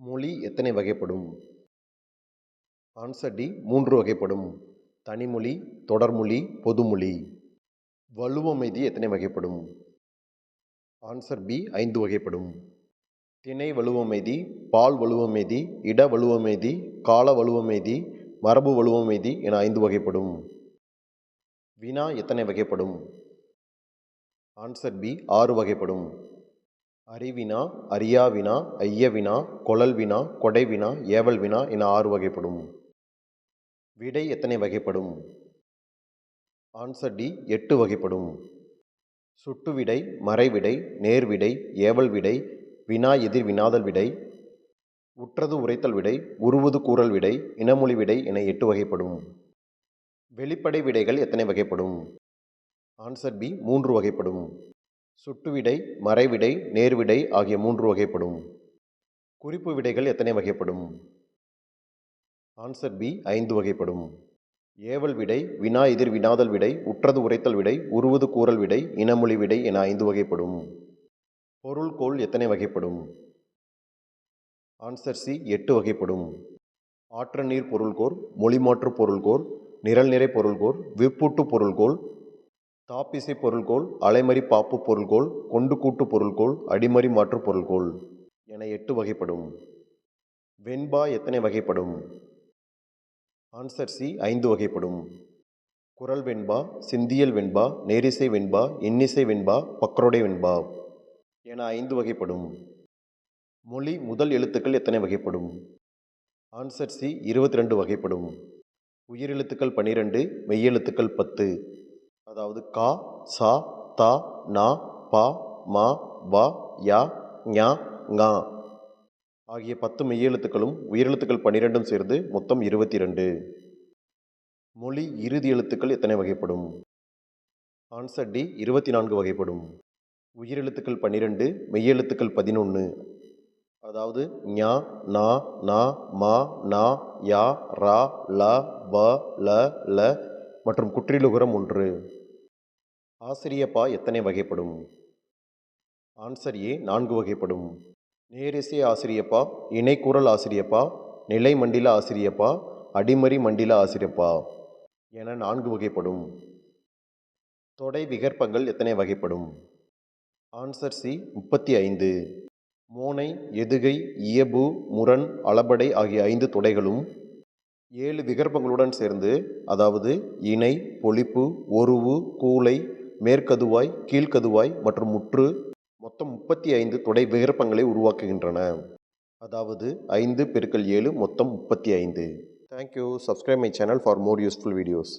மொழி எத்தனை வகைப்படும்? ஆன்சர் டி மூன்று வகைப்படும். தனிமொழி தொடர்மொழி பொதுமொழி. வலுவமைதி எத்தனை வகைப்படும்? ஆன்சர் பி ஐந்து வகைப்படும். திணை வலுவமைதி பால் வலுவமைதி இட வலுவமைதி கால வலுவமைதி மரபு வலுவமைதி என ஐந்து வகைப்படும். வினா எத்தனை வகைப்படும்? ஆன்சர் பி ஆறு வகைப்படும். அறிவினா அறியாவினா ஐயவினா கொழல்வினா வினா ஏவல்வினா ஏவல் வினா என ஆறு வகைப்படும். விடை எத்தனை வகைப்படும்? ஆன்சர் டி எட்டு வகைப்படும். சுட்டு விடை மறைவிடை நேர்விடை ஏவல் விடை வினா எதிர் வினாதல் விடை உற்றது உரைத்தல் விடை உருவது கூறல் விடை இனமொழி விடை என எட்டு வகைப்படும். வெளிப்படை விடைகள் எத்தனை வகைப்படும்? ஆன்சர் பி மூன்று வகைப்படும். சுட்டு விடை மறைவிடை நேர்விடை ஆகிய மூன்று வகைப்படும். குறிப்பு விடைகள் எத்தனை வகைப்படும்? ஆன்சர் பி ஐந்து வகைப்படும். ஏவல் விடை வினா எதிர் வினாதல் விடை உற்றது உரைத்தல் விடை உருவது கூறல் விடை இனமொழி விடை என ஐந்து வகைப்படும். பொருள்கோள் எத்தனை வகைப்படும்? ஆன்சர் சி எட்டு வகைப்படும். ஆற்ற நீர் பொருள்கோர் மொழிமாற்று பொருள்கோர் நிரல் நிறை பொருள்கோர் விப்பூட்டு பொருள்கோள் தாப்பிசை பொருள்கோள் அலைமறி பாப்பு பொருள்கோள் கொண்டு கூட்டு பொருள்கோள் அடிமறி மாற்று பொருள்கோள் என எட்டு வகைப்படும். வெண்பா எத்தனை வகைப்படும்? ஆன்சர் சி ஐந்து வகைப்படும். குரல் வெண்பா சிந்தியல் வெண்பா நேரிசை வெண்பா இன்னிசை வெண்பா பக்ரோடை வெண்பா என ஐந்து வகைப்படும். மொழி முதல் எழுத்துக்கள் எத்தனை வகைப்படும்? ஆன்சர் சி இருபத்தி ரெண்டு வகைப்படும். உயிரெழுத்துக்கள் பன்னிரெண்டு மெய்யெழுத்துக்கள் பத்து அதாவது கா சா தா நா பா மா வா யா ஞா ஙா ஆகிய பத்து மெய்யெழுத்துக்களும் உயிரெழுத்துக்கள் பன்னிரெண்டும் சேர்ந்து மொத்தம் இருபத்தி ரெண்டு மொழி இறுதி எழுத்துக்கள் எத்தனை வகைப்படும்? ஆன்சர் டி இருபத்தி நான்கு வகைப்படும். உயிரெழுத்துக்கள் பன்னிரெண்டு மெய்யெழுத்துக்கள் பதினொன்று அதாவது ஞா நா நா மா நா யா ரா ல ப ல ல மற்றும் குற்றிலுகரம் ஒன்று. ஆசிரியப்பா எத்தனை வகைப்படும்? ஆன்சர் ஏ நான்கு வகைப்படும். நேரிசை ஆசிரியப்பா இணைக்குரல் ஆசிரியப்பா நிலை மண்டில ஆசிரியப்பா அடிமறி மண்டில ஆசிரியப்பா என நான்கு வகைப்படும். தொடை விகற்பங்கள் எத்தனை வகைப்படும்? ஆன்சர் சி முப்பத்தி ஐந்து. மோனை எதுகை இயபு முரண் அளபடை ஆகிய ஐந்து தொடைகளும் ஏழு விகற்பங்களுடன் சேர்ந்து அதாவது இணை பொழிப்பு ஒருவு கூளை மேற்கதுவாய் கீழ்க்கதுவாய் மற்றும் முற்று மொத்தம் முப்பத்தி ஐந்து தொடை விகற்பங்களை உருவாக்குகின்றன. அதாவது ஐந்து பெருக்கல் ஏழு மொத்தம் முப்பத்தி ஐந்து thank you subscribe my channel for more useful videos